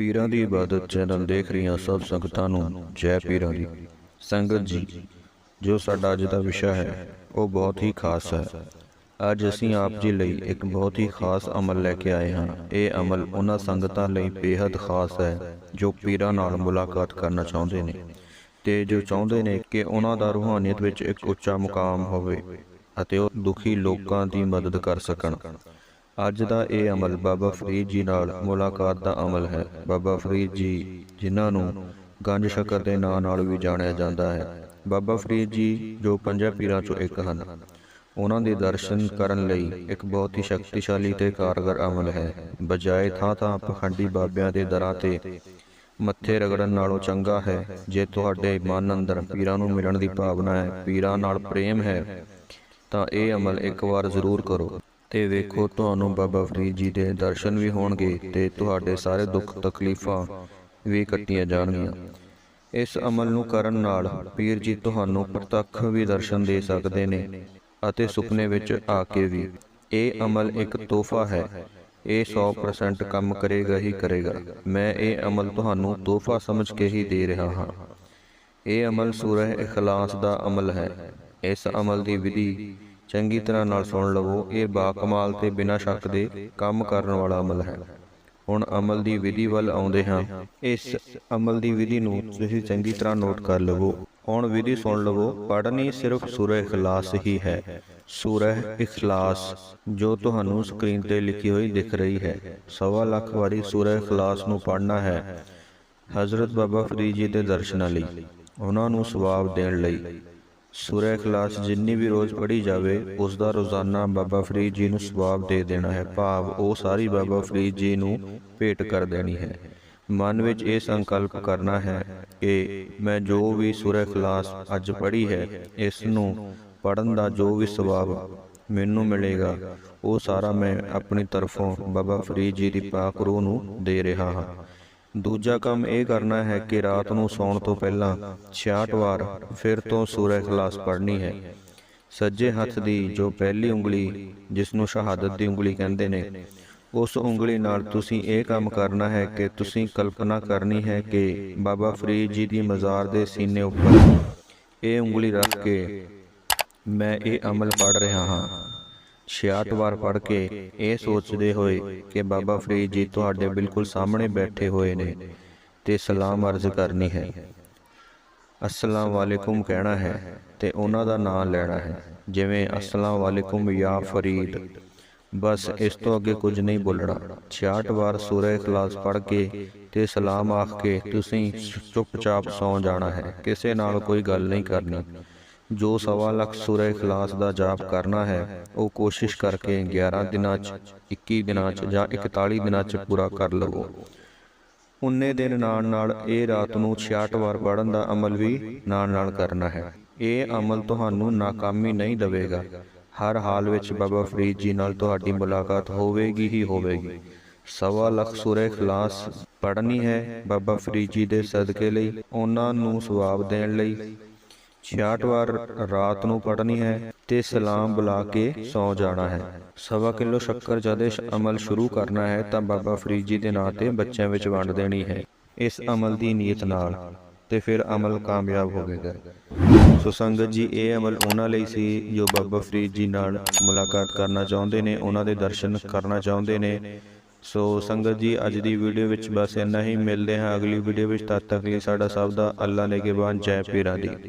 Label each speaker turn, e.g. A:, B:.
A: ਪੀਰਾਂ ਦੀ ਇਬਾਦਤ ਚੈਨਲ ਦੇਖ ਰਹੀਆਂ ਸਭ ਸੰਗਤਾਂ ਨੂੰ, ਜੈ ਪੀਰਾਂ ਦੀ। ਸੰਗਤ ਜੀ, ਜੋ ਸਾਡਾ ਅੱਜ ਦਾ ਵਿਸ਼ਾ ਹੈ, ਉਹ ਬਹੁਤ ਹੀ ਖਾਸ ਹੈ। ਅੱਜ ਅਸੀਂ ਆਪ ਜੀ ਲਈ ਇੱਕ ਬਹੁਤ ਹੀ ਖਾਸ ਅਮਲ ਲੈ ਕੇ ਆਏ ਹਾਂ। ਇਹ ਅਮਲ ਉਹਨਾਂ ਸੰਗਤਾਂ ਲਈ ਬੇहद ਖਾਸ ਹੈ, ਜੋ ਪੀਰਾਂ ਨਾਲ ਮੁਲਾਕਾਤ ਕਰਨਾ ਚਾਹੁੰਦੇ ਨੇ। ਤੇ ਜੋ ਚਾਹੁੰਦੇ ਨੇ ਕਿ ਉਹਨਾਂ ਦਾ ਰੂਹਾਨੀਅਤ ਵਿੱਚ ਇੱਕ ਉੱਚਾ ਮੁਕਾਮ ਹੋਵੇ ਅਤੇ ਉਹ ਦੁਖੀ ਲੋਕਾਂ ਦੀ ਮਦਦ ਕਰ ਸਕਣ। ਅੱਜ ਦਾ ਇਹ ਅਮਲ ਬਾਬਾ ਫਰੀਦ ਜੀ ਨਾਲ ਮੁਲਾਕਾਤ ਦਾ ਅਮਲ ਹੈ। ਬਾਬਾ ਫਰੀਦ ਜੀ, ਜਿਨ੍ਹਾਂ ਨੂੰ ਗੰਜ ਸ਼ਕਰ ਦੇ ਨਾਂ ਨਾਲ ਵੀ ਜਾਣਿਆ ਜਾਂਦਾ ਹੈ। ਬਾਬਾ ਫਰੀਦ ਜੀ ਜੋ ਪੰਜਾਂ ਪੀਰਾਂ ਚੋਂ ਇੱਕ ਹਨ, ਉਹਨਾਂ ਦੇ ਦਰਸ਼ਨ ਕਰਨ ਲਈ ਇੱਕ ਬਹੁਤ ਹੀ ਸ਼ਕਤੀਸ਼ਾਲੀ ਤੇ ਕਾਰਗਰ ਅਮਲ ਹੈ। ਬਜਾਏ ਥਾਂ ਥਾਂ ਪਖੰਡੀ ਬਾਬਿਆਂ ਦੇ ਦਰਾਂ ਤੇ ਮੱਥੇ ਰਗੜਨ ਨਾਲੋਂ ਚੰਗਾ ਹੈ, ਜੇ ਤੁਹਾਡੇ ਮਨ ਅੰਦਰ ਪੀਰਾਂ ਨੂੰ ਮਿਲਣ ਦੀ ਭਾਵਨਾ ਹੈ, ਪੀਰਾਂ ਨਾਲ ਪ੍ਰੇਮ ਹੈ, ਤਾਂ ਇਹ ਅਮਲ ਇੱਕ ਵਾਰ ਜ਼ਰੂਰ ਕਰੋ। ਤੇ ਵੇਖੋ ਤੁਹਾਨੂੰ ਬਾਬਾ ਫਰੀਦ ਜੀ ਦੇ ਦਰਸ਼ਨ ਵੀ ਹੋਣਗੇ ਤੇ ਤੁਹਾਡੇ ਸਾਰੇ ਦੁੱਖ ਤਕਲੀਫਾਂ ਵੀ ਕੱਟੀਆਂ ਜਾਣਗੀਆਂ। ਇਸ ਅਮਲ ਨੂੰ ਕਰਨ ਨਾਲ ਪੀਰ ਜੀ ਤੁਹਾਨੂੰ ਪ੍ਰਤੱਖ ਵੀ ਦਰਸ਼ਨ ਦੇ ਸਕਦੇ ਨੇ ਅਤੇ ਸੁਪਨੇ ਵਿੱਚ ਆ ਕੇ ਵੀ। ਇਹ ਅਮਲ ਇੱਕ ਤੋਹਫਾ ਹੈ। ਇਹ 100% ਕੰਮ ਕਰੇਗਾ ਹੀ ਕਰੇਗਾ। ਮੈਂ ਇਹ ਅਮਲ ਤੁਹਾਨੂੰ ਤੋਹਫਾ ਸਮਝ ਕੇ ਹੀ ਦੇ ਰਿਹਾ ਹਾਂ। ਇਹ ਅਮਲ ਸੂਰਹ ਇਖਲਾਸ ਦਾ ਅਮਲ ਹੈ। ਇਸ ਅਮਲ ਦੀ ਵਿਧੀ ਚੰਗੀ ਤਰ੍ਹਾਂ ਨਾਲ ਸੁਣ ਲਵੋ ਇਹ ਬਾਕਮਾਲ ਤੇ ਬਿਨਾਂ ਸ਼ੱਕ ਦੇ ਕੰਮ ਕਰਨ ਵਾਲਾ ਅਮਲ ਹੈ। ਹੁਣ ਅਮਲ ਦੀ ਵਿਧੀ ਵੱਲ ਆਉਂਦੇ ਹਾਂ। ਇਸ ਅਮਲ ਦੀ ਵਿਧੀ ਨੂੰ ਤੁਸੀਂ ਚੰਗੀ ਤਰ੍ਹਾਂ ਨੋਟ ਕਰ ਲਵੋ। ਹੁਣ ਵਿਧੀ ਸੁਣ ਲਵੋ। ਪੜ੍ਹਨੀ ਸਿਰਫ ਸੂਰਹ ਇਖਲਾਸ ਹੀ ਹੈ ਸੂਰਹ ਇਖਲਾਸ ਜੋ ਤੁਹਾਨੂੰ ਸਕਰੀਨ ਤੇ ਲਿਖੀ ਹੋਈ ਦਿਖ ਰਹੀ ਹੈ। ਸਵਾ ਲੱਖ ਵਾਰੀ ਸੂਰਹ ਇਖਲਾਸ ਨੂੰ ਪੜ੍ਹਨਾ ਹੈ। ਹਜ਼ਰਤ ਬਾਬਾ ਫਰੀਦ ਜੀ ਦੇ ਦਰਸ਼ਨਾਂ ਲਈ। ਉਹਨਾਂ ਨੂੰ ਸਵਾਬ ਦੇਣ ਲਈ ਸੂਰਹ ਇਖਲਾਸ ਜਿੰਨੀ ਵੀ ਰੋਜ਼ ਪੜ੍ਹੀ ਜਾਵੇ ਉਸ ਦਾ ਰੋਜ਼ਾਨਾ ਬਾਬਾ ਫਰੀਦ ਜੀ ਨੂੰ ਸਵਾਬ ਦੇ ਦੇਣਾ ਹੈ। ਭਾਵ ਉਹ ਸਾਰੀ ਬਾਬਾ ਫਰੀਦ ਜੀ ਨੂੰ ਭੇਟ ਕਰ ਦੇਣੀ ਹੈ। ਮਨ ਵਿੱਚ ਇਹ ਸੰਕਲਪ ਕਰਨਾ ਹੈ ਕਿ ਮੈਂ ਜੋ ਵੀ ਸੂਰਹ ਖਲਾਸ ਅੱਜ ਪੜ੍ਹੀ ਹੈ, ਇਸ ਨੂੰ ਪੜਨ ਦਾ ਜੋ ਵੀ ਸਵਾਬ ਮੈਨੂੰ ਮਿਲੇਗਾ, ਉਹ ਸਾਰਾ ਮੈਂ ਆਪਣੀ ਤਰਫੋਂ ਬਾਬਾ ਫਰੀਦ ਜੀ ਦੀ ਪਾਕ ਰੂਹ ਨੂੰ ਦੇ ਰਿਹਾ ਹਾਂ। ਦੂਜਾ ਕੰਮ ਇਹ ਕਰਨਾ ਹੈ ਕਿ ਰਾਤ ਨੂੰ ਸੌਣ ਤੋਂ ਪਹਿਲਾਂ 66 ਵਾਰ ਫਿਰ ਤੋਂ ਸੂਰਹ ਇਖਲਾਸ ਪੜ੍ਹਨੀ ਹੈ। ਸੱਜੇ ਹੱਥ ਦੀ ਜੋ ਪਹਿਲੀ ਉਂਗਲੀ ਜਿਸ ਨੂੰ ਸ਼ਹਾਦਤ ਦੀ ਉਂਗਲੀ ਕਹਿੰਦੇ ਨੇ, ਉਸ ਉਂਗਲੀ ਨਾਲ ਤੁਸੀਂ ਇਹ ਕੰਮ ਕਰਨਾ ਹੈ ਕਿ ਤੁਸੀਂ ਕਲਪਨਾ ਕਰਨੀ ਹੈ ਕਿ ਬਾਬਾ ਫਰੀਦ ਜੀ ਦੀ ਮਜ਼ਾਰ ਦੇ ਸੀਨੇ ਉੱਪਰ ਇਹ ਉਂਗਲੀ ਰੱਖ ਕੇ ਮੈਂ ਇਹ ਅਮਲ ਪੜ ਰਿਹਾ ਹਾਂ। 66 ਵਾਰ ਪੜ ਕੇ ਇਹ ਸੋਚਦੇ ਹੋਏ ਕਿ ਬਾਬਾ ਫਰੀਦ ਜੀ ਤੁਹਾਡੇ ਬਿਲਕੁਲ ਸਾਹਮਣੇ ਬੈਠੇ ਹੋਏ ਨੇ ਤੇ ਸਲਾਮ ਅਰਜ਼ ਕਰਨੀ ਹੈ। ਅਸਲਾਮ ਵਾਲੇਕੁਮ ਕਹਿਣਾ ਹੈ ਤੇ ਉਹਨਾਂ ਦਾ ਨਾਮ ਲੈਣਾ ਹੈ, ਜਿਵੇਂ, ਅਸਲਾਮ ਵਾਲੇਕੁਮ ਯਾ ਫਰੀਦ। ਬਸ ਇਸ ਤੋਂ ਅੱਗੇ ਕੁਝ ਨਹੀਂ ਬੋਲਣਾ। 66 ਵਾਰ ਸੂਰਹ ਇਖਲਾਸ ਪੜ੍ਹ ਕੇ ਤੇ ਸਲਾਮ ਆਖ ਕੇ ਤੁਸੀਂ ਚੁੱਪਚਾਪ ਸੌਂ ਜਾਣਾ ਹੈ, ਕਿਸੇ ਨਾਲ ਕੋਈ ਗੱਲ ਨਹੀਂ ਕਰਨੀ। ਜੋ ਸਵਾ ਲੱਖ ਸੂਰਹ ਇਖਲਾਸ ਦਾ ਜਾਪ ਕਰਨਾ ਹੈ, ਉਹ ਕੋਸ਼ਿਸ਼ ਕਰਕੇ 11 ਦਿਨਾਂ 'ਚ 21 ਦਿਨਾਂ 'ਚ ਜਾਂ 41 ਦਿਨਾਂ 'ਚ ਪੂਰਾ ਕਰ ਲਵੋ। ਉਨੇ ਦਿਨ ਨਾਲ ਨਾਲ ਇਹ ਰਾਤ ਨੂੰ 66 ਵਾਰ ਪੜਨ ਦਾ ਅਮਲ ਵੀ ਨਾਲ ਨਾਲ ਕਰਨਾ ਹੈ। ਇਹ ਅਮਲ ਤੁਹਾਨੂੰ ਨਾਕਾਮੀ ਨਹੀਂ ਦੇਵੇਗਾ। ਹਰ ਹਾਲ ਵਿੱਚ ਬਾਬਾ ਫਰੀਦ ਜੀ ਨਾਲ ਤੁਹਾਡੀ ਮੁਲਾਕਾਤ ਹੋਵੇਗੀ ਹੀ ਹੋਵੇਗੀ। ਸਵਾ ਲੱਖ ਸੂਰਹ ਖਲਾਸ ਪੜਨੀ ਹੈ ਬਾਬਾ ਫਰੀਦ ਜੀ ਦੇ ਸਦਕੇ ਲਈ, ਉਹਨਾਂ ਨੂੰ ਸਵਾਬ ਦੇਣ ਲਈ। 66 ਵਾਰ ਰਾਤ ਨੂੰ ਪੜਨੀ ਹੈ ਤੇ ਸਲਾਮ ਬੁਲਾ ਕੇ ਸੌ ਜਾਣਾ ਹੈ। ਸਵਾ ਕਿਲੋ ਸ਼ੱਕਰ ਜਦ ਇਸ ਅਮਲ ਸ਼ੁਰੂ ਕਰਨਾ ਹੈ ਤਾਂ ਬਾਬਾ ਫਰੀਦ ਜੀ ਦੇ ਨਾਂ ਤੇ ਬੱਚਿਆਂ ਵਿੱਚ ਵੰਡ ਦੇਣੀ ਹੈ। ਇਸ ਅਮਲ ਦੀ ਨੀਅਤ ਨਾਲ ਤੇ ਫਿਰ ਅਮਲ ਕਾਮਯਾਬ ਹੋਵੇਗਾ ਸੋ ਸੰਗਤ ਜੀ, ਇਹ ਅਮਲ ਉਹਨਾਂ ਲਈ ਸੀ ਜੋ ਬਾਬਾ ਫਰੀਦ ਜੀ ਨਾਲ ਮੁਲਾਕਾਤ ਕਰਨਾ ਚਾਹੁੰਦੇ ਨੇ, ਉਹਨਾਂ ਦੇ ਦਰਸ਼ਨ ਕਰਨਾ ਚਾਹੁੰਦੇ ਨੇ। ਸੋ ਸੰਗਤ ਜੀ, ਅੱਜ ਦੀ ਵੀਡੀਓ ਵਿੱਚ ਬਸ ਇੰਨਾ ਹੀ। ਮਿਲਦੇ ਹਾਂ ਅਗਲੀ ਵੀਡੀਓ ਵਿੱਚ। ਤਦ ਤੱਕ ਲਈ ਸਾਡਾ ਸਭ ਦਾ ਅੱਲਾ ਨੇ ਕੇ ਬਾਨ ਜੈ ਪੀਰਾਂ ਦੀ।